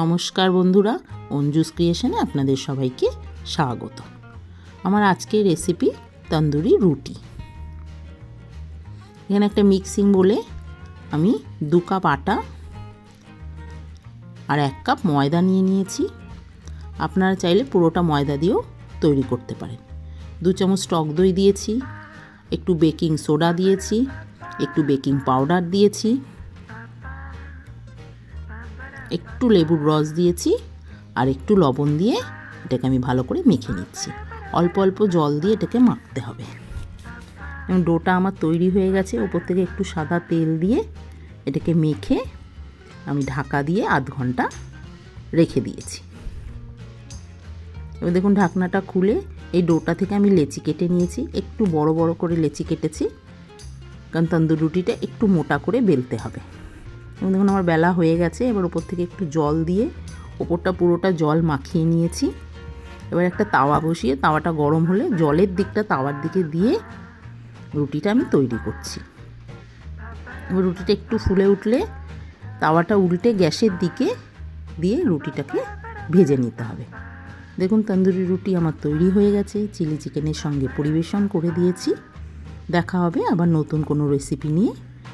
নমস্কার বন্ধুরা, অঞ্জুস ক্রিয়েশনে আপনাদের সবাইকে স্বাগত। আমার আজকের রেসিপি তন্দুরি রুটি। এখানে একটা মিক্সিং বলে আমি দু কাপ আটা আর এক কাপ ময়দা নিয়ে নিয়েছি। আপনারা চাইলে পুরোটা ময়দা দিয়েও তৈরি করতে পারেন। দু চামচ টক দই দিয়েছি, একটু বেকিং সোডা দিয়েছি, একটু বেকিং পাউডার দিয়েছি। একটু লেবুর রস দিয়েছি আর একটু লবণ দিয়ে এটাকে আমি ভালো করে মেখে নিচ্ছি। অল্প অল্প জল দিয়ে এটাকে মাখতে হবে। এবং ডোটা আমার তৈরি হয়ে গেছে, ওপর থেকে একটু সাদা তেল দিয়ে এটাকে মেখে আমি ঢাকা দিয়ে আধ ঘণ্টা রেখে দিয়েছি। এবার দেখুন ঢাকনাটা খুলে এই ডোটা থেকে আমি লেচি কেটে নিয়েছি। একটু বড় বড় করে লেচি কেটেছি, কারণ তন্দুর রুটিটা একটু মোটা করে বেলতে হবে। এবং দেখুন আমার বেলা হয়ে গেছে, এবার ওপর থেকে একটু জল দিয়ে ওপরটা পুরোটা জল মাখিয়ে নিয়েছি। এবার একটা তাওয়া বসিয়ে, তাওয়াটা গরম হলে জলের দিকটা তাওয়ার দিকে দিয়ে রুটিটা আমি তৈরি করছি। এবার রুটিটা একটু ফুলে উঠলে তাওয়াটা উল্টে গ্যাসের দিকে দিয়ে রুটিটাকে ভেজে নিতে হবে। দেখুন তন্দুরি রুটি আমার তৈরি হয়ে গেছে, চিলি চিকেনের সঙ্গে পরিবেশন করে দিয়েছি। দেখা হবে আবার নতুন কোনো রেসিপি নিয়ে।